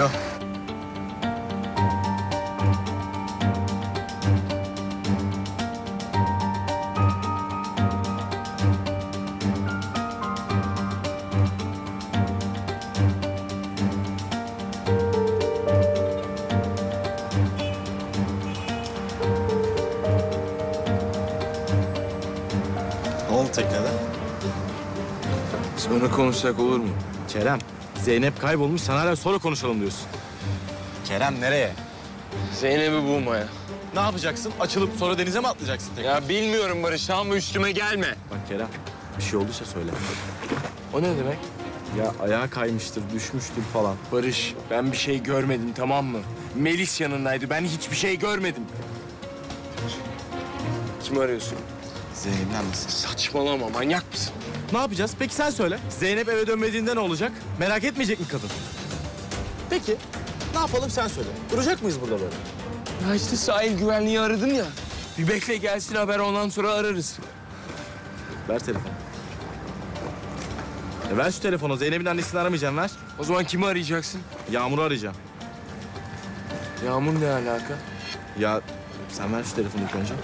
Alo. Ne oldu teknede? Sonra konuşsak olur mu? Kerem, Zeynep kaybolmuş. Sen hala sonra konuşalım diyorsun. Kerem nereye? Zeynep'i bulmaya. Ne yapacaksın? Açılıp sonra denize mi atlayacaksın tekrar? Ya bilmiyorum Barış ama üstüme gelme. Bak Kerem, bir şey olduysa söyle. O ne demek? Ya ayağa kaymıştır, düşmüştür falan. Barış ben bir şey görmedim tamam mı? Melis yanındaydı ben hiçbir şey görmedim. Kim arıyorsun? Zeynep'den misin? Saçmalama manyak mısın? Ne yapacağız? Peki sen söyle. Zeynep eve dönmediğinde ne olacak? Merak etmeyecek mi kadın? Peki, ne yapalım sen söyle. Duracak mıyız burada böyle? Ya işte sahil güvenliği aradım ya. Bir bekle gelsin haber ondan sonra ararız. Ver telefonu. E ver şu telefonu. Zeynep'in annesini aramayacağım, ver. O zaman kimi arayacaksın? Yağmur'u arayacağım. Yağmur ne alaka? Ya sen ver şu telefonu ilk önce.